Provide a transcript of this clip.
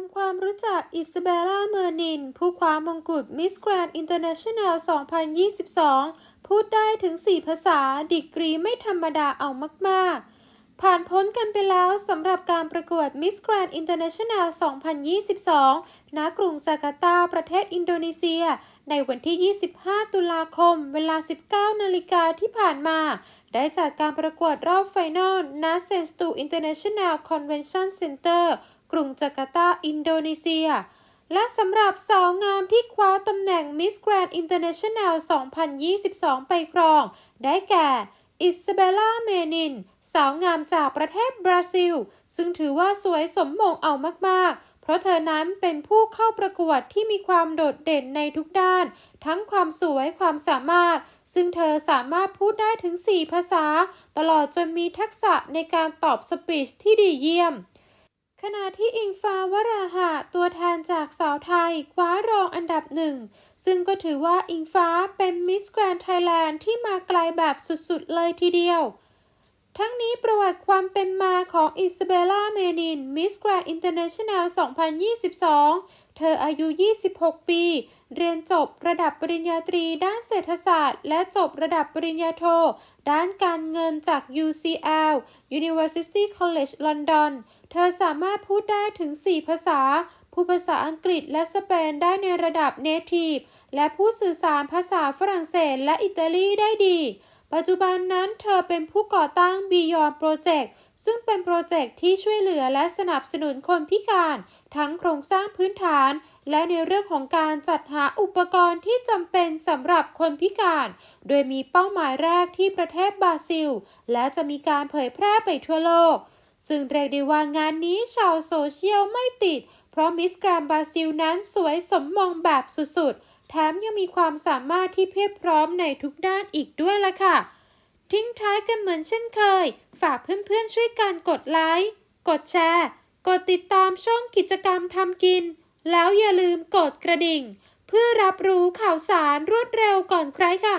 ำความรู้จักอิซาเบล่า เมอร์นิน ผู้คว้ามงกุฎมิสแกรนด์อินเตอร์เนชั่นแนล 2022 พูดได้ถึง 4 ภาษา ดีกรีไม่ธรรมดาเอามาก ๆ ผ่านพ้นกันไปแล้วสำหรับการประกวด Miss Grand International 2022 ณ กรุงจาการ์ตา ประเทศอินโดนีเซีย ในวันที่ 25 ตุลาคม เวลา 19 นาฬิกาที่ผ่านมาได้จากการประกวดรอบไฟนอลณเซนสตูอินเตอร์เนชั่นแนลคอนเวนชั่นเซ็นเตอร์ กรุงจาการ์ตา อินโดนีเซีย และสำหรับสาวงามที่คว้าตำแหน่ง Miss Grand International 2022 ไปครอง ได้แก่ อิซาเบลล่า เมนิน สาวงามจากประเทศบราซิล ซึ่งถือว่าสวยสมมงเอามากๆเพราะเธอนั้นเป็นผู้เข้าประกวดที่มีความโดดเด่นในทุกด้าน ทั้งความสวยความสามารถ ซึ่งเธอสามารถพูดได้ถึง 4 ภาษา ตลอดจนมีทักษะในการตอบสปีชที่ดีเยี่ยม ขณะที่อิงฟ้าวราหะตัวแทนจากสาวไทยคว้ารองอันดับหนึ่ง ซึ่งก็ถือว่าอิงฟ้าเป็นมิสแกรนด์ไทยแลนด์ที่มาไกลแบบสุดๆเลยทีเดียว ทั้งนี้ประวัติความเป็นมาของอิซาเบลล่าเมนินมิสแกรนด์อินเตอร์เนชั่นแนล 2022 เธออายุ 26 ปี เรียนจบระดับปริญญาตรีด้านเศรษฐศาสตร์ และจบระดับปริญญาโท ด้านการเงินจาก UCL University College London เธอสามารถพูดได้ถึง 4 ภาษาพูดภาษาอังกฤษและสเปนได้ในระดับ Native และพูดสื่อสารภาษาฝรั่งเศสและอิตาลีได้ดี ปัจจุบันนั้นเธอเป็นผู้ก่อตั้ง Beyond Project ซึ่งเป็นโปรเจกต์ที่ช่วยเหลือและสนับสนุนคนพิการ ทั้งโครงสร้างพื้นฐาน และในเรื่องของการจัดหาอุปกรณ์ที่จำเป็นสำหรับคนพิการ โดยมีเป้าหมายแรกที่ประเทศบราซิล และจะมีการเผยแพร่ไปทั่วโลก ซึ่งเรียกได้ว่างานนี้ชาวโซเชียลไม่ติด เพราะมิสแกรนบราซิลนั้นสวยสมมองแบบสุดๆ แถมยังมีความสามารถที่เพียบพร้อมในทุกด้านอีกด้วยล่ะค่ะ ทิ้งท้ายกันเหมือนเช่นเคย ฝากเพื่อนๆช่วยกันกดไลค์ กดแชร์ กดติดตามช่องกิจกรรมทำกิน แล้วอย่าลืมกดกระดิ่ง เพื่อรับรู้ข่าวสารรวดเร็วก่อนใครค่ะ